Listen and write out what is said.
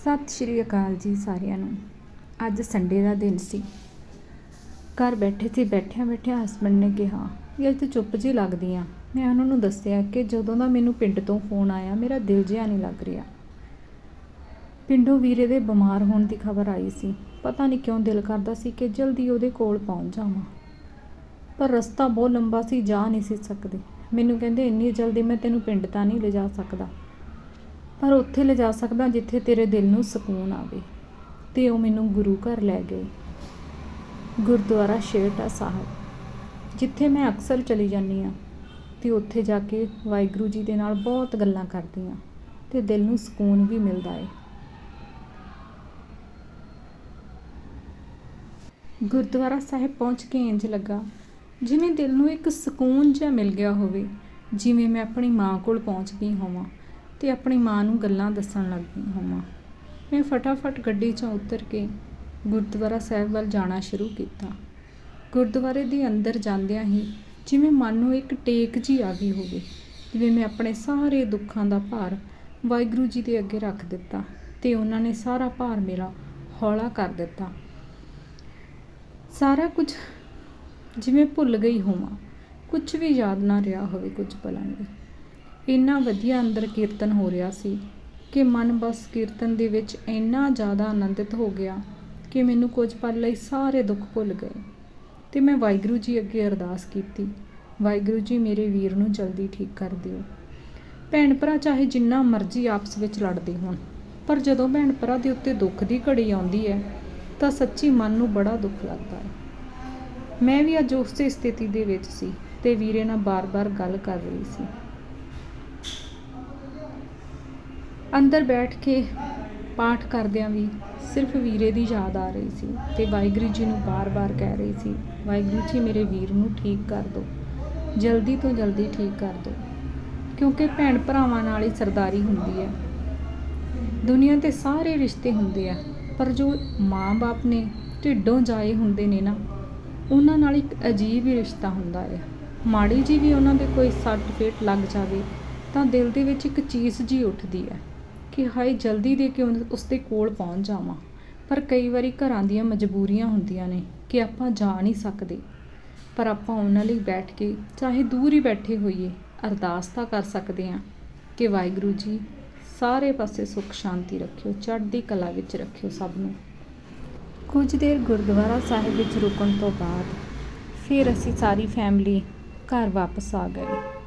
ਸਤਿ ਸ਼੍ਰੀ ਅਕਾਲ ਜੀ ਸਾਰਿਆਂ ਨੂੰ। ਅੱਜ ਸੰਡੇ ਦਾ ਦਿਨ ਸੀ। ਘਰ ਬੈਠੇ ਸੀ, ਬੈਠਿਆਂ ਬੈਠਿਆਂ ਹਸਬੰਡ ਨੇ ਕਿਹਾ ਵੀ ਅੱਜ ਤੂੰ ਚੁੱਪ ਜਿਹੀ ਲੱਗਦੀ ਆ। ਮੈਂ ਉਹਨਾਂ ਨੂੰ ਦੱਸਿਆ ਕਿ ਜਦੋਂ ਦਾ ਮੈਨੂੰ ਪਿੰਡ ਤੋਂ ਫੋਨ ਆਇਆ, ਮੇਰਾ ਦਿਲ ਜਿਹਾ ਨਹੀਂ ਲੱਗ ਰਿਹਾ। ਪਿੰਡੋਂ ਵੀਰੇ ਦੇ ਬਿਮਾਰ ਹੋਣ ਦੀ ਖਬਰ ਆਈ ਸੀ। ਪਤਾ ਨਹੀਂ ਕਿਉਂ ਦਿਲ ਕਰਦਾ ਸੀ ਕਿ ਜਲਦੀ ਉਹਦੇ ਕੋਲ ਪਹੁੰਚ ਜਾਵਾਂ। ਪਰ ਰਸਤਾ ਬਹੁਤ ਲੰਬਾ ਸੀ, ਜਾ ਨਹੀਂ ਸੀ ਸਕਦੇ। ਮੈਨੂੰ ਕਹਿੰਦੇ, ਇੰਨੀ ਜਲਦੀ ਮੈਂ ਤੈਨੂੰ ਪਿੰਡ ਤਾਂ ਨਹੀਂ ਲਿਜਾ ਸਕਦਾ। ਪਰ ਉੱਥੇ ਲਿਜਾ ਸਕਦਾ ਜਿੱਥੇ ਤੇਰੇ ਦਿਲ ਨੂੰ ਸਕੂਨ ਆਵੇ। ਤੇ ਉਹ ਮੈਨੂੰ ਗੁਰੂ ਘਰ ਲੈ ਗਏ। ਗੁਰਦੁਆਰਾ ਸ਼ੇਰਟਾ ਸਾਹਿਬ, ਜਿੱਥੇ ਮੈਂ ਅਕਸਰ ਚਲੀ ਜਾਂਦੀ ਆ ਤੇ ਉੱਥੇ ਜਾ ਕੇ ਵਾਹਿਗੁਰੂ ਜੀ ਦੇ ਨਾਲ ਬਹੁਤ ਗੱਲਾਂ ਕਰਦੀ ਆ ਤੇ ਦਿਲ ਨੂੰ ਸਕੂਨ ਵੀ ਮਿਲਦਾ ਏ। ਗੁਰਦੁਆਰਾ ਸਾਹਿਬ ਪਹੁੰਚ ਕੇ ਇੰਜ ਲੱਗਾ, ਜਿਵੇਂ ਦਿਲ ਨੂੰ ਇੱਕ ਸਕੂਨ ਜਿਹਾ ਮਿਲ ਗਿਆ ਹੋਵੇ, ਜਿਵੇਂ ਮੈਂ ਆਪਣੀ ਮਾਂ ਕੋਲ ਪਹੁੰਚ ਗਈ ਹੋਵਾਂ। ਤੇ ਆਪਣੀ ਮਾਂ ਨੂੰ ਗੱਲਾਂ ਦੱਸਣ ਲੱਗ ਗਈ ਹੋਵਾਂ। ਮੈਂ ਫਟਾਫਟ ਗੱਡੀ 'ਚੋਂ ਉਤਰ ਕੇ ਗੁਰਦੁਆਰਾ ਸਾਹਿਬ ਵੱਲ ਜਾਣਾ ਸ਼ੁਰੂ ਕੀਤਾ। ਗੁਰਦੁਆਰੇ ਦੇ ਅੰਦਰ ਜਾਂਦਿਆਂ ਹੀ ਜਿਵੇਂ ਮਨ ਨੂੰ ਇੱਕ ਟੇਕ ਜੀ ਆ ਗਈ ਹੋਵੇ, ਜਿਵੇਂ ਮੈਂ ਆਪਣੇ ਸਾਰੇ ਦੁੱਖਾਂ ਦਾ ਭਾਰ ਵਾਹਿਗੁਰੂ ਜੀ ਦੇ ਅੱਗੇ ਰੱਖ ਦਿੱਤਾ ਤੇ ਉਹਨਾਂ ਨੇ ਸਾਰਾ ਭਾਰ ਮੇਰਾ ਹੌਲਾ ਕਰ ਦਿੱਤਾ। ਸਾਰਾ ਕੁਝ ਜਿਵੇਂ ਭੁੱਲ ਗਈ ਹੋਵਾਂ, ਕੁਝ ਵੀ ਯਾਦ ਨਾ ਰਿਹਾ ਹੋਵੇ ਕੁਝ ਪਲਾਂ ਲਈ। ਇੰਨਾ ਵਧੀਆ ਅੰਦਰ ਕੀਰਤਨ ਹੋ ਰਿਹਾ ਸੀ ਕਿ ਮਨ ਬਸ ਕੀਰਤਨ ਦੇ ਵਿੱਚ ਇੰਨਾ ਜ਼ਿਆਦਾ ਆਨੰਦਿਤ ਹੋ ਗਿਆ ਕਿ ਮੈਨੂੰ ਕੁਝ ਪਲ ਲਈ ਸਾਰੇ ਦੁੱਖ ਭੁੱਲ ਗਏ। ਤੇ ਮੈਂ ਵਾਹਿਗੁਰੂ ਜੀ ਅੱਗੇ ਅਰਦਾਸ ਕੀਤੀ, ਵਾਹਿਗੁਰੂ ਜੀ ਮੇਰੇ ਵੀਰ ਨੂੰ ਜਲਦੀ ਠੀਕ ਕਰ ਦਿਓ। ਭੈਣ ਭਰਾ ਚਾਹੇ ਜਿੰਨਾ ਮਰਜ਼ੀ ਆਪਸ ਵਿੱਚ ਲੜਦੇ ਹੋਣ, ਪਰ ਜਦੋਂ ਭੈਣ ਭਰਾ ਦੇ ਉੱਤੇ ਦੁੱਖ ਦੀ ਘੜੀ ਆਉਂਦੀ ਹੈ, ਤਾਂ ਸੱਚੀ ਮਨ ਨੂੰ ਬੜਾ ਦੁੱਖ ਲੱਗਦਾ ਹੈ। ਮੈਂ ਵੀ ਅੱਜ ਉਸੇ ਸਥਿਤੀ ਦੇ ਵਿੱਚ ਸੀ ਤੇ ਵੀਰੇ ਨਾਲ ਬਾਰ-ਬਾਰ ਗੱਲ ਕਰ ਰਹੀ ਸੀ। ਅੰਦਰ ਬੈਠ ਕੇ ਪਾਠ ਕਰਦਿਆਂ ਵੀ ਸਿਰਫ ਵੀਰੇ ਦੀ ਯਾਦ ਆ ਰਹੀ ਸੀ ਤੇ ਵਾਹਿਗੁਰੂ ਜੀ ਨੂੰ ਬਾਰ-ਬਾਰ ਕਹਿ ਰਹੀ ਸੀ, ਵਾਹਿਗੁਰੂ ਜੀ, ਮੇਰੇ ਵੀਰ ਨੂੰ ਠੀਕ ਕਰ ਦਿਓ ਜਲਦੀ ਤੋਂ ਜਲਦੀ ਠੀਕ ਕਰ ਦਿਓ ਕਿਉਂਕਿ ਭੈਣ ਭਰਾਵਾਂ ਨਾਲ ਹੀ ਸਰਦਾਰੀ ਹੁੰਦੀ ਹੈ। ਦੁਨੀਆ ਤੇ ਸਾਰੇ ਰਿਸ਼ਤੇ ਹੁੰਦੇ ਆ, ਪਰ ਜੋ ਮਾਂ-ਬਾਪ ਨੇ ਢਿੱਡੋਂ ਜਾਏ ਹੁੰਦੇ ਨੇ ਨਾ, ਉਹਨਾਂ ਨਾਲ ਇੱਕ ਅਜੀਬ ਹੀ ਰਿਸ਼ਤਾ ਹੁੰਦਾ ਹੈ ਮਾੜੀ ਜੀ ਵੀ ਉਹਨਾਂ ਦੇ ਕੋਈ ਸੱਟ ਫੇਟ ਲੱਗ ਜਾਵੇ ਤਾਂ ਦਿਲ ਦੇ ਵਿੱਚ ਇੱਕ ਚੀਸ ਜੀ ਉੱਠਦੀ ਹੈ। ਕਿ ਹਾਏ, ਜਲਦੀ ਦੇ ਕੇ ਉਸ ਦੇ ਕੋਲ ਪਹੁੰਚ ਜਾਵਾਂ। ਪਰ ਕਈ ਵਾਰੀ ਘਰਾਂ ਦੀਆਂ ਮਜਬੂਰੀਆਂ ਹੁੰਦੀਆਂ ਨੇ ਕਿ ਆਪਾਂ ਜਾ ਨਹੀਂ ਸਕਦੇ। ਪਰ ਆਪਾਂ ਉਹਨਾਂ ਲਈ ਬੈਠ ਕੇ, ਚਾਹੇ ਦੂਰ ਹੀ ਬੈਠੇ ਹੋਈਏ, ਅਰਦਾਸ ਤਾਂ ਕਰ ਸਕਦੇ ਹਾਂ ਕਿ ਵਾਹਿਗੁਰੂ ਜੀ, ਸਾਰੇ ਪਾਸੇ ਸੁੱਖ, ਸ਼ਾਂਤੀ ਰੱਖਿਓ, ਚੜ੍ਹਦੀ ਕਲਾ ਵਿੱਚ ਰੱਖਿਓ ਸਭ ਨੂੰ। ਕੁਝ ਦੇਰ ਗੁਰਦੁਆਰਾ ਸਾਹਿਬ ਵਿੱਚ ਰੁਕਣ ਤੋਂ ਬਾਅਦ ਫਿਰ ਅਸੀਂ ਸਾਰੀ ਫੈਮਿਲੀ ਘਰ ਵਾਪਸ ਆ ਗਏ।